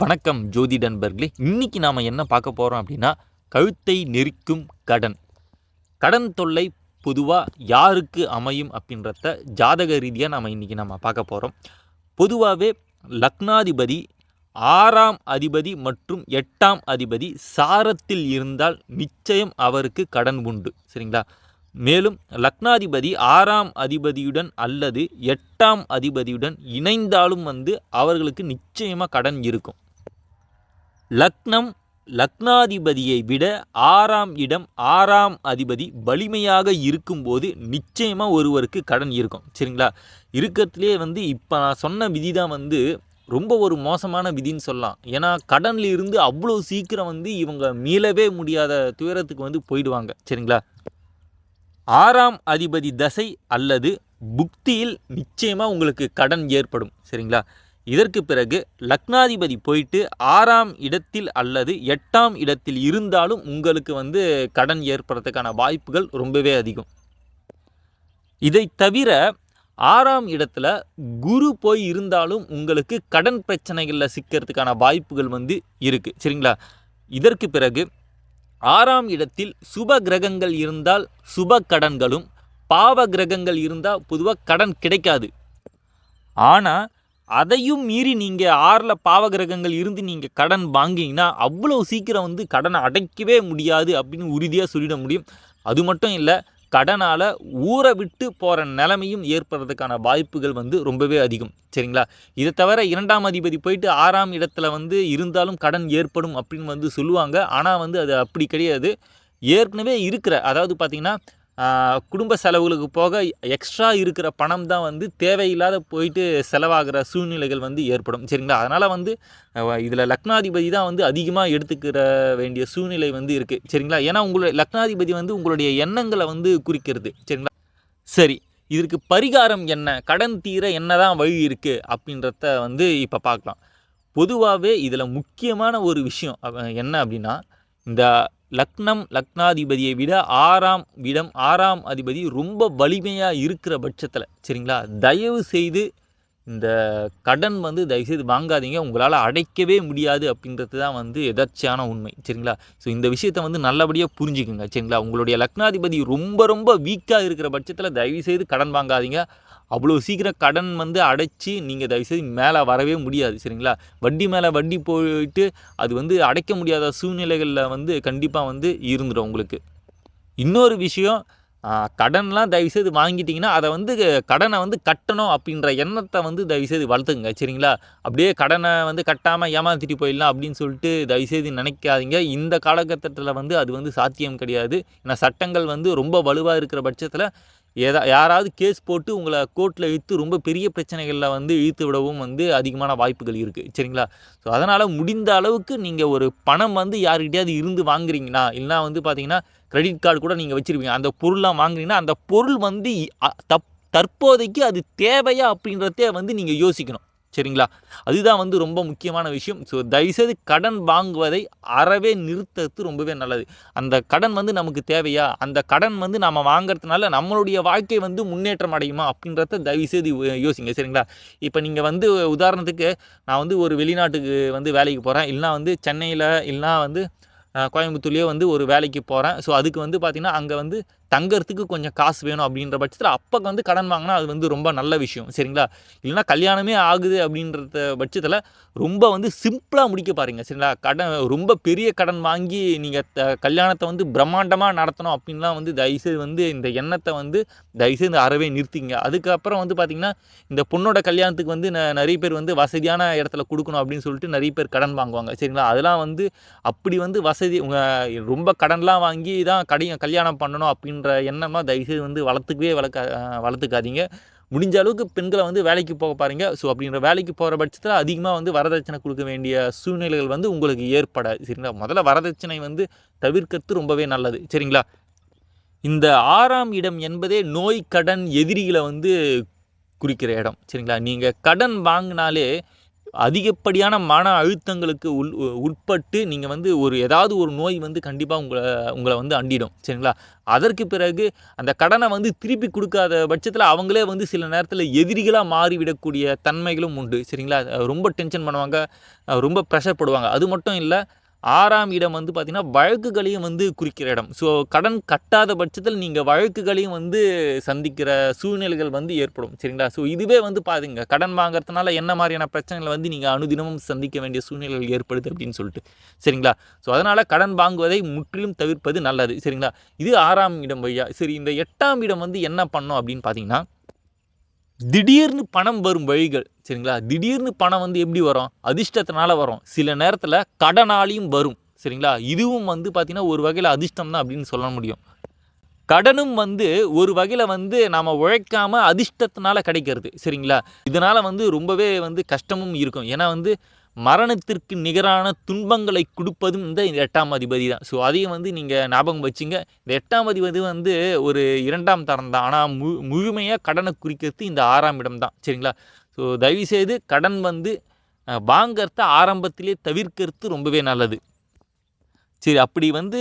வணக்கம் ஜோதி நண்பர்களே. இன்றைக்கி நாம் என்ன பார்க்க போகிறோம் அப்படின்னா கழுத்தை நெரிக்கும் கடன். கடன் தொல்லை பொதுவாக யாருக்கு அமையும் அப்படின்றத ஜாதக ரீதியாக நாம் இன்றைக்கி நம்ம பார்க்க போகிறோம் பொதுவாகவே லக்னாதிபதி ஆறாம் அதிபதி மற்றும் எட்டாம் அதிபதி சாரத்தில் இருந்தால் நிச்சயம் அவருக்கு கடன் உண்டு. சரிங்களா? மேலும் லக்னாதிபதி ஆறாம் அதிபதியுடன் அல்லது எட்டாம் அதிபதியுடன் இணைந்தாலும் வந்து அவர்களுக்கு நிச்சயமாக கடன் இருக்கும். லக்னம் லக்னாதிபதியை விட ஆறாம் இடம் ஆறாம் அதிபதி வலிமையாக இருக்கும்போது நிச்சயமாக ஒருவருக்கு கடன் இருக்கும். சரிங்களா? இருக்கிறதுலே வந்து இப்போ நான் சொன்ன விதி தான் வந்து ரொம்ப ஒரு மோசமான விதின்னு சொல்லலாம். ஏன்னா கடனில் இருந்து அவ்வளோ சீக்கிரம் வந்து இவங்க மீளவே முடியாத துயரத்துக்கு வந்து போயிடுவாங்க. சரிங்களா? ஆறாம் அதிபதி தசை அல்லது புக்தியில் நிச்சயமாக உங்களுக்கு கடன் ஏற்படும் சரிங்களா? இதற்கு பிறகு லக்னாதிபதி போயிட்டு ஆறாம் இடத்தில் அல்லது எட்டாம் இடத்தில் இருந்தாலும் உங்களுக்கு வந்து கடன் ஏற்படுறதுக்கான வாய்ப்புகள் ரொம்பவே அதிகம். இதை தவிர ஆறாம் இடத்துல குரு போய் இருந்தாலும் உங்களுக்கு கடன் பிரச்சனைகளில் சிக்கிறதுக்கான வாய்ப்புகள் வந்து இருக்குது சரிங்களா? இதற்கு பிறகு ஆறாம் இடத்தில் சுப கிரகங்கள் இருந்தால் சுப கடன்களும் பாவ கிரகங்கள் இருந்தால் பொதுவாக கடன் கிடைக்காது. ஆனால் அதையும் மீறி நீங்கள் ஆறில் பாவ கிரகங்கள் இருந்து நீங்கள் கடன் வாங்கிங்கன்னா அவ்வளோ சீக்கிரம் வந்து கடனை அடைக்கவே முடியாது அப்படின்னு உறுதியாக சொல்லிட முடியும். அது மட்டும் இல்லை கடனால் ஊரை விட்டு போகிற நிலைமையும் ஏற்படுறதுக்கான வாய்ப்புகள் வந்து ரொம்பவே அதிகம். சரிங்களா? இதை தவிர இரண்டாம் அதிபதி போயிட்டு ஆறாம் இடத்துல வந்து இருந்தாலும் கடன் ஏற்படும் அப்படின்னு வந்து சொல்லுவாங்க. ஆனால் வந்து அது அப்படி கிடையாது. ஏற்கனவே இருக்கிற அதாவது பார்த்திங்கன்னா குடும்ப செலவுகளுக்கு போக எக்ஸ்ட்ரா இருக்கிற பணம் தான் வந்து தேவையில்லாத போயிட்டு செலவாகிற சூழ்நிலைகள் வந்து ஏற்படும். சரிங்களா? அதனால் வந்து இதில் லக்னாதிபதி தான் வந்து அதிகமாக எடுத்துக்கிற வேண்டிய சூழ்நிலை வந்து இருக்குது சரிங்களா? ஏன்னா உங்களுடைய லக்னாதிபதி வந்து உங்களுடைய எண்ணங்களை வந்து குறிக்கிறது. சரிங்களா? சரி இதற்கு பரிகாரம் என்ன? கடன் தீர என்ன தான் வழி இருக்குது அப்படின்றத வந்து இப்போ பார்க்கலாம் பொதுவாகவே இதில் முக்கியமான ஒரு விஷயம் என்ன அப்படின்னா இந்த லக்னம் லக்னாதிபதியை விட ஆறாம் இடம் ஆறாம் அதிபதி ரொம்ப வலிமையாக இருக்கிற பட்சத்தில் சரிங்களா? தயவு செய்து இந்த கடன் வந்து தயவுசெய்து வாங்காதீங்க. உங்களால் அடைக்கவே முடியாது அப்படின்றது தான் வந்து எதர்ச்சியான உண்மை சரிங்களா? ஸோ இந்த விஷயத்தை வந்து நல்லபடியாக புரிஞ்சுக்குங்க சரிங்களா? உங்களுடைய லக்னாதிபதி ரொம்ப ரொம்ப வீக்காக இருக்கிற பட்சத்தில் தயவுசெய்து கடன் வாங்காதீங்க. அவ்வளோ சீக்கிரம் கடன் வந்து அடைச்சி நீங்கள் தயவுசெய்து மேலே வரவே முடியாது சரிங்களா? வட்டி மேலே வட்டி போயிட்டு அது வந்து அடைக்க முடியாத சூழ்நிலைகளில் வந்து கண்டிப்பாக வந்து இருந்துடும் உங்களுக்கு. இன்னொரு விஷயம் கடன்லாம் தயவுசெய்து வாங்கிட்டிங்கன்னா அதை வந்து கடனை வந்து கட்டணும் அப்படின்ற எண்ணத்தை வந்து தயவுசெய்து வளர்த்துங்க சரிங்களா? அப்படியே கடனை வந்து கட்டாமல் ஏமாற்றிட்டு போயிடலாம் அப்படின்னு சொல்லிட்டு தயவுசெய்து நினைக்காதீங்க. இந்த காலகட்டத்தில் வந்து அது வந்து சாத்தியம் கிடையாது. ஏன்னா சட்டங்கள் வந்து ரொம்ப வலுவாக இருக்கிற பட்சத்தில் ஏதா யாராவது கேஸ் போட்டு உங்களை கோர்ட்டில் இழுத்து ரொம்ப பெரிய பிரச்சனைகளில் வந்து இழுத்து விடவும் வந்து அதிகமான வாய்ப்புகள் இருக்குது சரிங்களா? ஸோ அதனால் முடிந்த அளவுக்கு நீங்கள் ஒரு பணம் வந்து யாருக்கிட்டையாவது இருந்து வாங்குறீங்கன்னா இல்லைனா வந்து பார்த்தீங்கன்னா கிரெடிட் கார்டு கூட நீங்கள் வச்சுருப்பீங்க. அந்த பொருள்லாம் வாங்குறீங்கன்னா அந்த பொருள் வந்து தப் தற்போதைக்கு அது தேவையா அப்படின்றதே வந்து நீங்கள் யோசிக்கணும். சரிங்களா? அதுதான் வந்து ரொம்ப முக்கியமான விஷயம். ஸோ தயவுசெய்து கடன் வாங்குவதை அறவே நிறுத்துறது ரொம்பவே நல்லது. அந்த கடன் வந்து நமக்கு தேவையா? அந்த கடன் வந்து நம்ம வாங்குறதுனால நம்மளுடைய வாழ்க்கை வந்து முன்னேற்றம் அடையுமா? அப்படின்றத தயவுசெய்து யோசிங்க சரிங்களா? இப்போ நீங்கள் வந்து உதாரணத்துக்கு நான் வந்து ஒரு வெளிநாட்டுக்கு வந்து வேலைக்கு போகிறேன் இல்லைனா வந்து சென்னையில் இல்லைனா வந்து கோயம்புத்தூர்லேயே வந்து ஒரு வேலைக்கு போகிறேன் ஸோ அதுக்கு வந்து பார்த்திங்கன்னா அங்கே வந்து தங்கறதுக்கு கொஞ்சம் காசு வேணும் அப்படின்ற பட்சத்தில் அப்போ வந்து கடன் வாங்கினா அது வந்து ரொம்ப நல்ல விஷயம். சரிங்களா? இல்லைனா கல்யாணமே ஆகுது அப்படின்றத பட்சத்தில் ரொம்ப வந்து சிம்பிளாக முடிக்க பாருங்கள் சரிங்களா? கடன் ரொம்ப பெரிய கடன் வாங்கி நீங்கள் த கல்யாணத்தை வந்து பிரம்மாண்டமாக நடத்தணும் அப்படின்லாம் வந்து தயவுசெய்து வந்து இந்த எண்ணத்தை வந்து தயவுசெய்து அறவே நிறுத்திங்க. அதுக்கப்புறம் வந்து பார்த்திங்கன்னா இந்த பொண்ணோட கல்யாணத்துக்கு வந்து நிறைய பேர் வந்து வசதியான இடத்துல கொடுக்கணும் அப்படின்னு சொல்லிட்டு நிறைய பேர் கடன் வாங்குவாங்க. சரிங்களா? அதெல்லாம் வந்து அப்படி வந்து வசதி ரொம்ப கடன்லாம் வாங்கி தான் கடையை கல்யாணம் பண்ணணும் அப்படின்னு அப்படின்ற எண்ணமாக தயவுசெய்து வந்து வளர்த்துக்கவே வளர்க்க வளர்த்துக்காதீங்க. முடிஞ்ச அளவுக்கு பெண்களை வந்து வேலைக்கு போக பாருங்க. ஸோ அப்படின்ற வேலைக்கு போகிற பட்சத்தில் அதிகமாக வந்து வரதட்சணை கொடுக்க வேண்டிய சூழ்நிலைகள் வந்து உங்களுக்கு ஏற்படாது சரிங்களா? முதல்ல வரதட்சணை வந்து தவிர்க்கிறது ரொம்பவே நல்லது. சரிங்களா? இந்த ஆறாம் இடம் என்பதே நோய் கடன் எதிரிகளை வந்து குறிக்கிற இடம். சரிங்களா? நீங்கள் கடன் வாங்கினாலே அதிகப்படியான மன அழுத்தங்களுக்கு உள் உட்பட்டு நீங்கள் வந்து ஒரு ஏதாவது ஒரு நோய் வந்து கண்டிப்பாக உங்களை உங்களை வந்து அண்டிடும். சரிங்களா? அதற்கு பிறகு அந்த கடனை வந்து திருப்பி கொடுக்காத பட்சத்தில் அவங்களே வந்து சில நேரத்தில் எதிரிகளாக மாறிவிடக்கூடிய தன்மைகளும் உண்டு. சரிங்களா? ரொம்ப டென்ஷன் பண்ணுவாங்க ரொம்ப ப்ரெஷர் போடுவாங்க. அது மட்டும் இல்லை ஆறாம் இடம் வந்து பார்த்திங்கன்னா வழக்குகளையும் வந்து குறிக்கிற இடம். ஸோ கடன் கட்டாத பட்சத்தில் நீங்கள் வழக்குகளையும் வந்து சந்திக்கிற சூழ்நிலைகள் வந்து ஏற்படும். சரிங்களா? ஸோ இதுவே வந்து பாருங்க கடன் வாங்குறதுனால என்ன மாதிரியான பிரச்சனைகளை வந்து நீங்கள் அனுதினமும் சந்திக்க வேண்டிய சூழ்நிலைகள் ஏற்படுது அப்படின்னு சொல்லிட்டு. சரிங்களா? ஸோ அதனால் கடன் வாங்குவதை முற்றிலும் தவிர்ப்பது நல்லது. சரிங்களா? இது ஆறாம் இடம் வழியா. சரி இந்த எட்டாம் இடம் வந்து என்ன பண்ணோம் அப்படின்னு பார்த்தீங்கன்னா திடீர்னு பணம் வரும் வழிகள் சரிங்களா? திடீர்னு பணம் வந்து எப்படி வரும்? அதிர்ஷ்டத்தினால வரும். சில நேரத்தில் கடனாலையும் வரும் சரிங்களா? இதுவும் வந்து பார்த்திங்கன்னா ஒரு வகையில் அதிர்ஷ்டம் தான் அப்படின்னு சொல்ல முடியும். கடனும் வந்து ஒரு வகையில் வந்து நாம் உழைக்காமல் அதிர்ஷ்டத்தினால கிடைக்கிறது சரிங்களா? இதனால் வந்து ரொம்பவே வந்து கஷ்டமும் இருக்கும். ஏன்னா வந்து மரணத்திற்கு நிகரான துன்பங்களை கொடுப்பதும் இந்த எட்டாம் அதிபதி தான். ஸோ அதையும் வந்து நீங்கள் ஞாபகம் வச்சுங்க. இந்த எட்டாம் அதிபதி வந்து ஒரு இரண்டாம் தரம் தான். ஆனால் மு முழுமையாக கடனை குறிக்கிறது இந்த ஆறாம் இடம் தான். சரிங்களா? ஸோ தயவுசெய்து கடன் வந்து வாங்கிறத ஆரம்பத்திலே தவிர்க்கிறது ரொம்பவே நல்லது. சரி அப்படி வந்து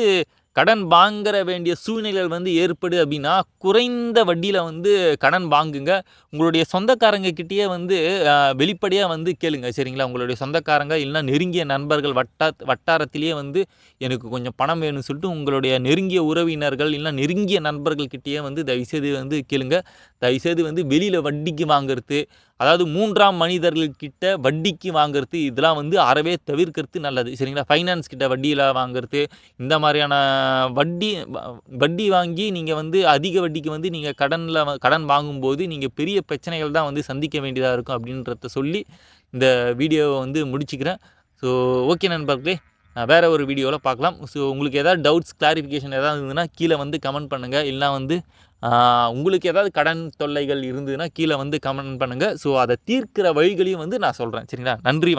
கடன் வாங்குற வேண்டிய சூழ்நிலைகள் வந்து ஏற்படு அப்படின்னா குறைந்த வட்டியில் வந்து கடன் வாங்குங்க. உங்களுடைய சொந்தக்காரங்க கிட்டேயே வந்து வெளிப்படையாக வந்து கேளுங்க சரிங்களா? உங்களுடைய சொந்தக்காரங்க இல்லைனா நெருங்கிய நண்பர்கள் வட்டா வட்டாரத்திலேயே வந்து எனக்கு கொஞ்சம் பணம் வேணும்னு சொல்லிட்டு உங்களுடைய நெருங்கிய உறவினர்கள் இல்லைனா நெருங்கிய நண்பர்கள் கிட்டேயே வந்து தயவுசெய்து வந்து கேளுங்க. தயவுசெய்து வந்து வெளியில் வட்டிக்கு வாங்குறது அதாவது மூன்றாம் மனிதர்கள்கிட்ட வட்டிக்கு வாங்குறது இதெல்லாம் வந்து அறவே தவிர்க்கிறது நல்லது. சரிங்களா? ஃபைனான்ஸ் கிட்ட வட்டியில் வாங்குறது இந்த மாதிரியான வட்டி வட்டி வாங்கி நீங்கள் வந்து அதிக வட்டிக்கு வந்து நீங்கள் கடனில் கடன் வாங்கும்போது நீங்கள் பெரிய பிரச்சனைகள் தான் வந்து சந்திக்க வேண்டியதாக இருக்கும் அப்படின்றத சொல்லி இந்த வீடியோவை வந்து முடிச்சுக்கிறேன். ஸோ ஓகே நண்பர்களே. வேறு ஒரு வீடியோவில் பார்க்கலாம். ஸோ உங்களுக்கு எதாவது டவுட்ஸ் கிளாரிஃபிகேஷன் எதாவது இருந்ததுன்னா கீழே வந்து கமெண்ட் பண்ணுங்கள் இல்லைனா வந்து உங்களுக்கு ஏதாவது கடன் தொல்லைகள் இருந்ததுன்னா கீழே வந்து கமெண்ட் பண்ணுங்கள் ஸோ அதை தீர்க்கிற வழிகளையும் வந்து நான் சொல்கிறேன் சரிங்களா? நன்றி